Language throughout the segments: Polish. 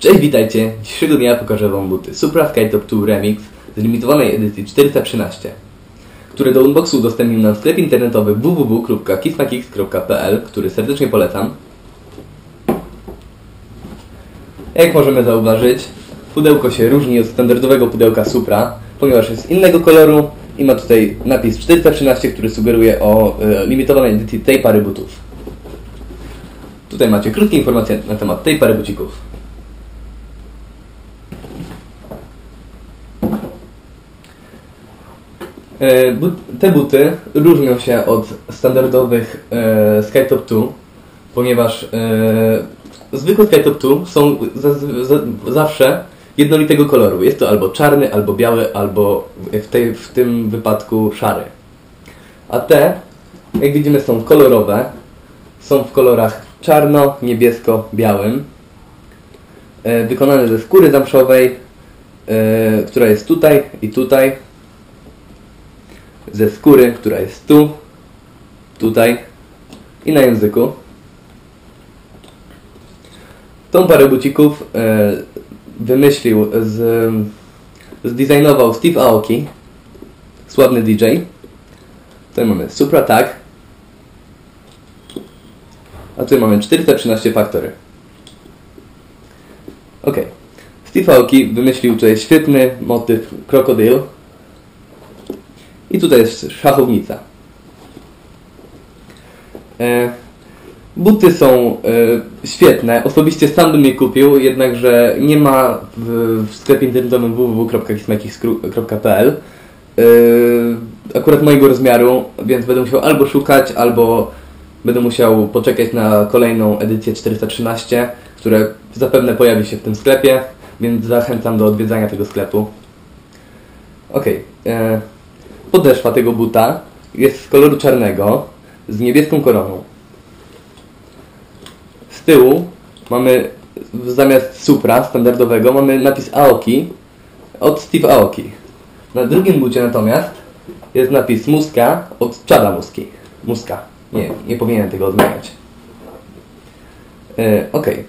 Cześć, witajcie! Dzisiejszego dnia pokażę Wam buty Supra Skytop 2 Remix z limitowanej edycji 413, które do unboxu udostępnił nam sklep internetowy www.kismakix.pl, który serdecznie polecam. Jak możemy zauważyć, pudełko się różni od standardowego pudełka Supra, ponieważ jest innego koloru i ma tutaj napis 413, który sugeruje o e, limitowanej edycji tej pary butów. Tutaj macie krótkie informacje na temat tej pary bucików. Te buty różnią się od standardowych e, Skytop 2, ponieważ e, zwykłe Skytop 2 są za, za, zawsze jednolitego koloru. Jest to albo czarny, albo biały, albo w, tej, w tym wypadku szary. A te, jak widzimy, są kolorowe. Są w kolorach czarno, niebiesko, białym. E, wykonane ze skóry zamszowej, e, która jest tutaj i tutaj ze skóry, która jest tu, tutaj i na języku. Tą parę bucików e, wymyślił, z, zdesignował Steve Aoki, sławny DJ. Tutaj mamy Supra Tag, a tutaj mamy 413 Factory. Ok. Steve Aoki wymyślił tutaj świetny motyw krokodyl, i tutaj jest szachownica. E, buty są e, świetne. Osobiście sam bym je kupił, jednakże nie ma w, sklepie internetowym www.kismakix.pl e, akurat mojego rozmiaru, więc będę musiał albo szukać, albo będę musiał poczekać na kolejną edycję 413, która zapewne pojawi się w tym sklepie, więc zachęcam do odwiedzania tego sklepu. Ok. E, Podeszwa tego buta jest z koloru czarnego z niebieską koroną. Z tyłu mamy zamiast Supra standardowego mamy napis Aoki od Steve Aoki. Na drugim bucie natomiast jest napis Muska od Chada Muski. Muska. Nie, nie powinienem tego odmieniać. E, ok. E,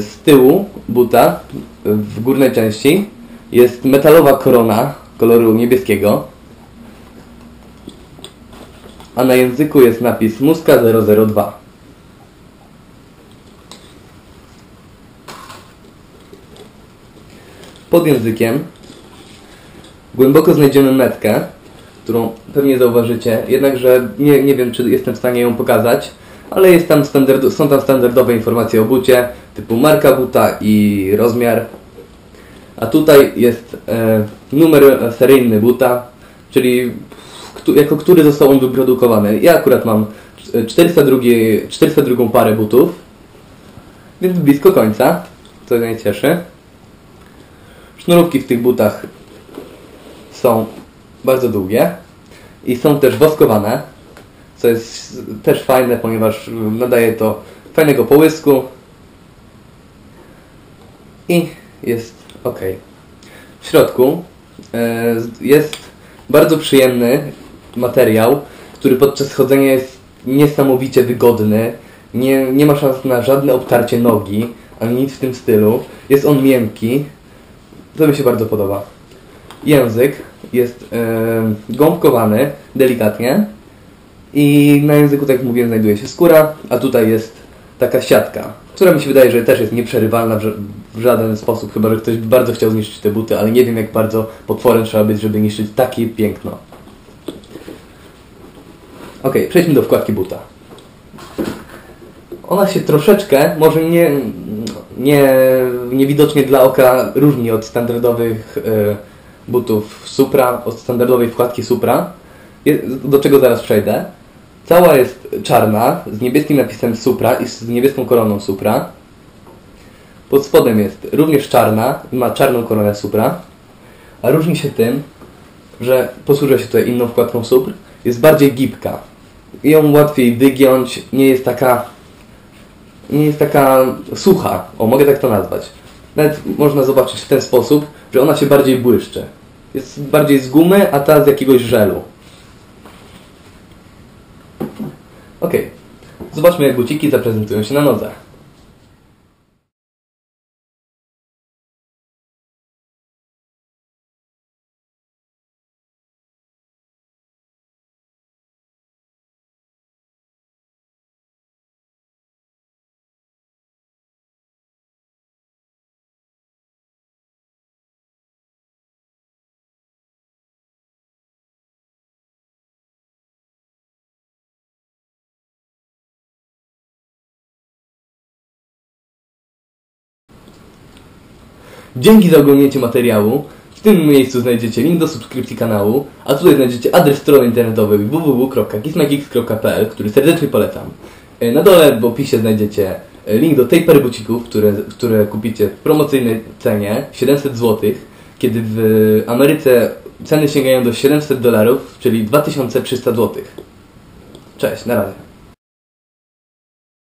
z tyłu buta w górnej części jest metalowa korona koloru niebieskiego. A na języku jest napis Muska 002. Pod językiem głęboko znajdziemy metkę, którą pewnie zauważycie, jednakże nie, nie wiem, czy jestem w stanie ją pokazać, ale jest tam standard, są tam standardowe informacje o bucie, typu marka buta i rozmiar a tutaj jest e, numer seryjny buta, czyli jako który został on wyprodukowany. Ja akurat mam 402, 402 parę butów, więc blisko końca, co mnie cieszy. Sznurówki w tych butach są bardzo długie i są też woskowane, co jest też fajne, ponieważ nadaje to fajnego połysku i jest ok. W środku e, jest bardzo przyjemny materiał, który podczas chodzenia jest niesamowicie wygodny. Nie, nie ma szans na żadne obtarcie nogi, ani nic w tym stylu. Jest on miękki. To mi się bardzo podoba. Język jest e, gąbkowany delikatnie i na języku, tak jak mówiłem, znajduje się skóra, a tutaj jest taka siatka, która mi się wydaje, że też jest nieprzerywalna w, żaden sposób, chyba że ktoś bardzo chciał zniszczyć te buty, ale nie wiem jak bardzo potworem trzeba być, żeby niszczyć takie piękno. Ok, przejdźmy do wkładki buta. Ona się troszeczkę, może nie, nie niewidocznie dla oka różni od standardowych y, butów Supra, od standardowej wkładki Supra, do czego zaraz przejdę. Cała jest czarna, z niebieskim napisem Supra i z niebieską koroną Supra. Pod spodem jest również czarna ma czarną koronę Supra. A różni się tym, że posłużę się tutaj inną wkładką Supr. Jest bardziej gibka. Ją łatwiej wygiąć, nie jest taka nie jest taka sucha. O, mogę tak to nazwać. Nawet można zobaczyć w ten sposób, że ona się bardziej błyszczy. Jest bardziej z gumy, a ta z jakiegoś żelu. Ok, zobaczmy jak buciki zaprezentują się na nodze. Dzięki za oglądnięcie materiału. W tym miejscu znajdziecie link do subskrypcji kanału, a tutaj znajdziecie adres strony internetowej www.gizmagix.pl, który serdecznie polecam. E, Na dole w opisie znajdziecie e, link do tej pary bucików, które, które kupicie w promocyjnej cenie 700 zł, kiedy w Ameryce ceny sięgają do 700 dolarów, czyli 2300 zł. Cześć, na razie.